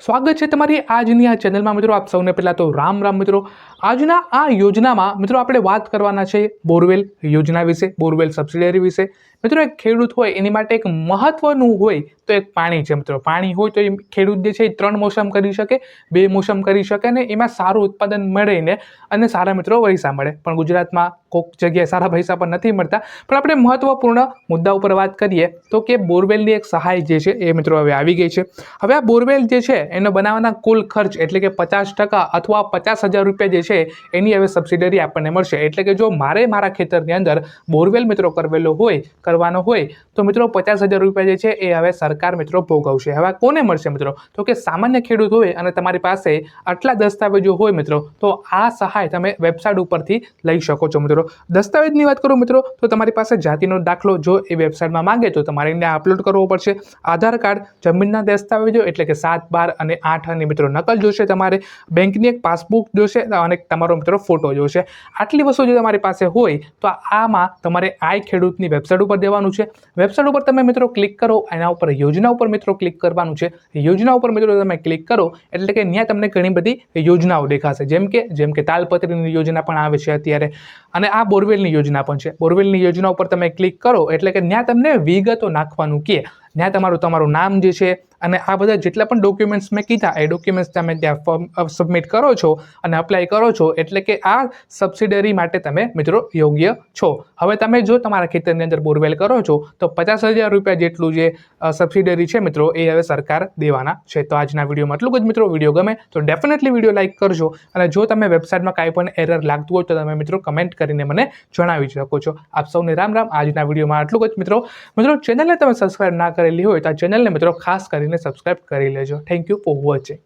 સ્વાગત છે તમારી આજની આ ચેનલમાં મિત્રો આપ સૌને પહેલાં તો રામ રામ મિત્રો. આજના આ યોજનામાં મિત્રો આપણે વાત કરવાના છે બોરવેલ યોજના વિશે, બોરવેલ સબસિડરી વિશે. મિત્રો, એક ખેડૂત હોય એની માટે એક મહત્વનું હોય તો એક પાણી છે મિત્રો. પાણી હોય તો એ ખેડૂત જે છે એ ત્રણ મોસમ કરી શકે, બે મોસમ કરી શકે ને એમાં સારું ઉત્પાદન મળીને અને સારા મિત્રો પૈસા મળે. પણ ગુજરાતમાં કોઈક જગ્યાએ સારા પૈસા પણ નથી મળતા. પણ આપણે મહત્વપૂર્ણ મુદ્દા ઉપર વાત કરીએ તો કે બોરવેલની એક સહાય જે છે એ મિત્રો હવે આવી ગઈ છે. હવે આ બોરવેલ જે છે એનો બનાવવાના કુલ ખર્ચ એટલે કે પચાસ ટકા અથવા પચાસ હજાર રૂપિયા જે છે એની હવે સબસિડરી આપણને મળશે. એટલે કે જો મારે મારા ખેતરની અંદર બોરવેલ મિત્રો કરવેલો હોય કરવાનો હોય, તો મિત્રો પચાસ હજાર રૂપિયા જે છે એ હવે સરકાર મિત્રો ભોગવશે. હવે કોને મળશે મિત્રો? તો કે સામાન્ય ખેડૂત હોય અને તમારી પાસે આટલા દસ્તાવેજો હોય મિત્રો, તો આ સહાય તમે વેબસાઇટ ઉપરથી લઈ શકો છો મિત્રો. દસ્તાવેજની વાત કરું મિત્રો, તો તમારી પાસે જાતિનો દાખલો જો એ વેબસાઇટમાં માંગે, તો તમારે એને અપલોડ કરવો પડશે. આધાર કાર્ડ, જમીનના દસ્તાવેજો એટલે કે સાત, બાર અને આઠ અને મિત્રો નકલ જોશે તમારે. બેંકની એક પાસબુક જોશે અને તમારો મિત્રો ફોટો જોશે. આટલી વસ્તુ જો તમારી પાસે હોય, તો આમાં તમારે આઈ ખેડૂતની વેબસાઇટ ઉપર દેવાનું છે. વેબસાઇટ ઉપર તમે મિત્રો ક્લિક કરો, એના ઉપર યોજના ઉપર મિત્રો ક્લિક કરવાનું છે. યોજના ઉપર મિત્રો તમે ક્લિક કરો, એટલે કે ત્યાં તમને ઘણી બધી યોજનાઓ દેખાશે. જેમ કે જેમ કે તાલપત્રીની યોજના પણ આવે છે અત્યારે. અને આ બોરવેલની યોજના પણ છે. બોરવેલની યોજના ઉપર તમે ક્લિક કરો, એટલે કે ત્યાં તમને વિગતો નાખવાનું કે ત્યાં તમારું તમારું નામ જે છે અને આ બધા જેટલા પણ ડોક્યુમેન્ટ્સ મેં કીધા, એ ડોક્યુમેન્ટ્સ તમે ત્યાં સબમિટ કરો છો અને અપ્લાય કરો છો, એટલે કે આ સબસિડરી માટે તમે મિત્રો યોગ્ય છો. હવે તમે જો તમારા ખેતરની અંદર બોરવેલ કરો છો, તો પચાસ હજાર રૂપિયા જેટલું જે સબસિડરી છે મિત્રો, એ હવે સરકાર દેવાના છે. તો આજના વિડીયોમાં એટલું જ મિત્રો. વીડિયો ગમે તો ડેફિનેટલી વીડિયો લાઇક કરજો. અને જો તમે વેબસાઇટમાં કાંઈ પણ એરર લાગતું હોય તો તમે મિત્રો કમેન્ટ કરીને મને જણાવી શકો છો. આપ સૌને રામ રામ. આજના વિડીયોમાં આટલું જ મિત્રો. મિત્રો ચેનલને તમે સબસ્ક્રાઇબ ના કરેલી હોય તો આ ચેનલને મિત્રો ખાસ કરીને સબસ્ક્રાઇબ કરી લેજો. Thank you for watching